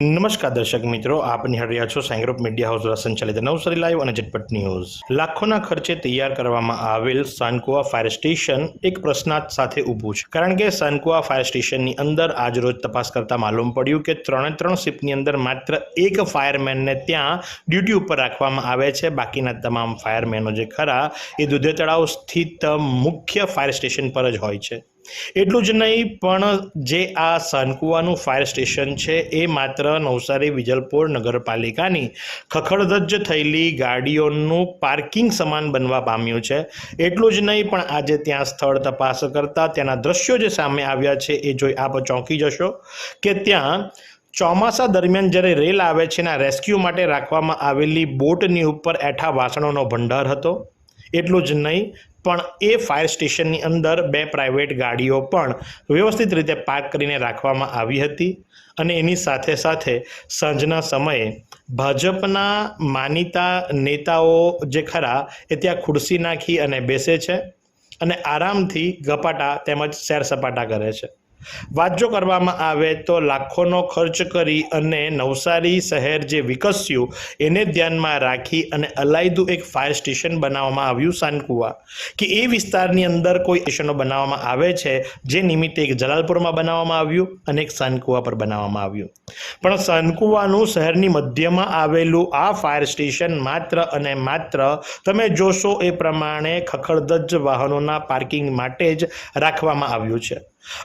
નમસ્કાર દર્શક મિત્રો, આપ નિહાળી છો સાંગ્રોપ મીડિયા હાઉસ દ્વારા સંચાલિત નવસારી લાઈવ અને ઝટપટ ન્યૂઝ લાખોના ખર્ચે તૈયાર કરવામાં આવેલ સાનકુવા ફાયર સ્ટેશન એક પ્રશ્નાર્થ સાથે ઊભું છે. કારણ કે સાનકુવા ફાયર સ્ટેશનની અંદર આજરોજ તપાસ કરતા માલુમ પડ્યું કે ત્રણે ત્રણ શિફ્ટની અંદર માત્ર એક ફાયરમેનને ત્યાં ડ્યુટી ઉપર રાખવામાં આવે છે. બાકીના તમામ ફાયરમેનો જે ખરા, એ દુધે તળાવ સ્થિત મુખ્ય ફાયર સ્ટેશન પર જ હોય છે. એટલું જ નહીં, પણ જે આ સાનકુવાનું ફાયર સ્ટેશન છે, એ માત્ર નવસારી વિજલપોર નગરપાલિકાની ખખડધજ થયેલી ગાડીઓનું પાર્કિંગ સમાન બનવા પામ્યું છે. એટલું જ નહીં, પણ આજે ત્યાં સ્થળ તપાસ કરતાં ત્યાંના દ્રશ્યો જે સામે આવ્યા છે, એ જોઈ આપ ચોંકી જશો કે ત્યાં ચોમાસા દરમિયાન જ્યારે રેલ આવે છે, એના રેસ્ક્યુ માટે રાખવામાં આવેલી બોટની ઉપર એઠા વાસણોનો ભંડાર હતો. એટલું જ નહીં, પણ એ ફાયર સ્ટેશનની અંદર બે પ્રાઇવેટ ગાડીઓ પણ વ્યવસ્થિત રીતે પાર્ક કરીને રાખવામાં આવી હતી અને એની સાથે સાથે સાંજના સમયે ભાજપના માનીતા નેતાઓ જે ખરા એ ત્યાં ખુરશી નાખી અને બેસે છે અને આરામથી ગપાટા તેમજ સેર સપાટા કરે છે. જો કરવામાં આવે તો લાખોનો ખર્ચ કરી અને નવસારી શહેર જે વિકસ્યું, એને ધ્યાનમાં રાખી અને અલાયદું એક ફાયર સ્ટેશન બનાવવામાં આવ્યું સાનકુવા. કે એ વિસ્તારની અંદર કોઈ સ્ટેશનો બનાવવામાં આવે છે, જે નિમિત્તે એક જલાલપુરમાં બનાવવામાં આવ્યું અને એક સાનકુવા પર બનાવવામાં આવ્યું. પણ સાનકુવાનું શહેરની મધ્યમાં આવેલું આ ફાયર સ્ટેશન માત્ર અને માત્ર તમે જોશો એ પ્રમાણે ખખડધજ વાહનોના પાર્કિંગ માટે જ રાખવામાં આવ્યું છે.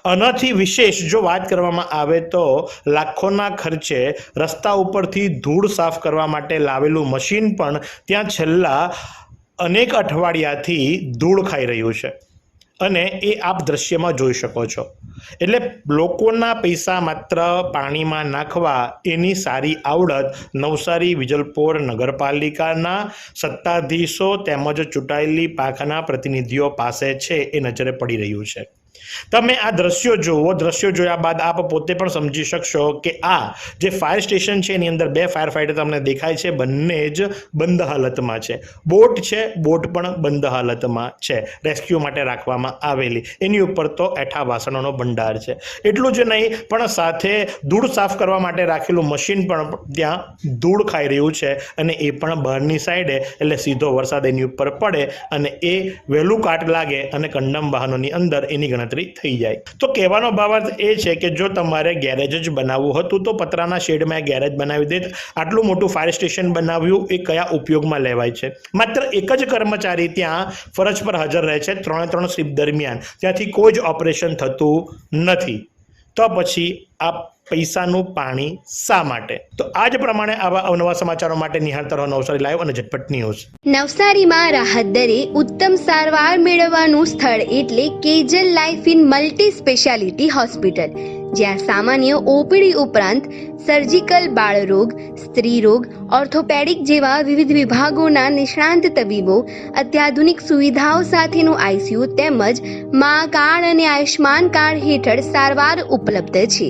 આનાથી વિશેષ જો વાત કરવામાં આવે તો લાખોના ખર્ચે રસ્તા ઉપરથી ધૂળ સાફ કરવા માટે લાવેલું મશીન પણ ત્યાં છેલ્લા અનેક અઠવાડિયાથી ધૂળ ખાઈ રહ્યું છે. અને એ આપ દ્રશ્યમાં જોઈ શકો છો. એટલે લોકોના પૈસા માત્ર પાણીમાં નાખવા એની સારી આવડત નવસારી, વિજલપોર, નગરપાલિકાના સત્તાધીશો તેમજ ચૂંટાયેલી પાંખના પ્રતિનિધિઓ પાસે છે એ નજરે પડી રહ્યું છે. તમે આ દ્રશ્યો જુઓ, દ્રશ્યો જોયા બાદ આપ પોતે પણ સમજી શકશો કે આ જે ફાયર સ્ટેશન છે, એની અંદર બે ફાયર ફાઇટર તમને દેખાય છે, બંને જ બંધ હાલતમાં છે. બોટ છે, બોટ પણ બંધ હાલતમાં છે. રેસ્ક્યુ માટે રાખવામાં આવેલી. એની ઉપર તો એઠા વાસણોનો ભંડાર છે. એટલું જ નહીં, પણ સાથે ધૂળ સાફ કરવા માટે રાખેલું મશીન પણ ત્યાં ધૂળ ખાઈ રહ્યું છે અને એ પણ બહારની સાઈડે એટલે સીધો વરસાદ એની ઉપર પડે અને એ વહેલું કાટ લાગે અને કંડમ વાહનોની અંદર એની ગણતરી થઈ જાય. તો કહેવાનો ભાવાર્થ એ છે કે જો તમારે ગેરેજ જ બનાવવું હતું, તો પતરાના શેડમાં ગેરેજ બનાવી દે આટલું મોટું ફાયર સ્ટેશન બનાવ્યું એ કયા ઉપયોગમાં લેવાય છે? માત્ર એક જ કર્મચારી ત્યાં ફરજ પર હાજર રહે છે, ત્રણે ત્રણ શિફ્ટ દરમિયાન. ત્યાંથી કોઈ જ ઓપરેશન થતું નથી. તો પછી આ પૈસાનું પાણી શા માટે? તો આજ પ્રમાણે આવા અવનવા સમાચારો માટે નિહાળતા રહો નવસારી લાઈવ અને ઝટપટ ન્યૂઝ. નવસારીમાં રાહત દરે ઉત્તમ સારવાર મેળવવાનું સ્થળ એટલે Kejal life in multi speciality hospital, જ્યાં સામાન્ય ઓપીડી ઉપરાંત સર્જિકલ બાળરોગ, સ્ત્રીરોગ, ઓર્થોપેડિક જેવા વિવિધ વિભાગોના નિષ્ણાંત તબીબો, અત્યાધુનિક સુવિધાઓ સાથેનું આઈસીયુ તેમજ મા કાર્ડ અને આયુષ્માન કાર્ડ હેઠળ સારવાર ઉપલબ્ધ છે.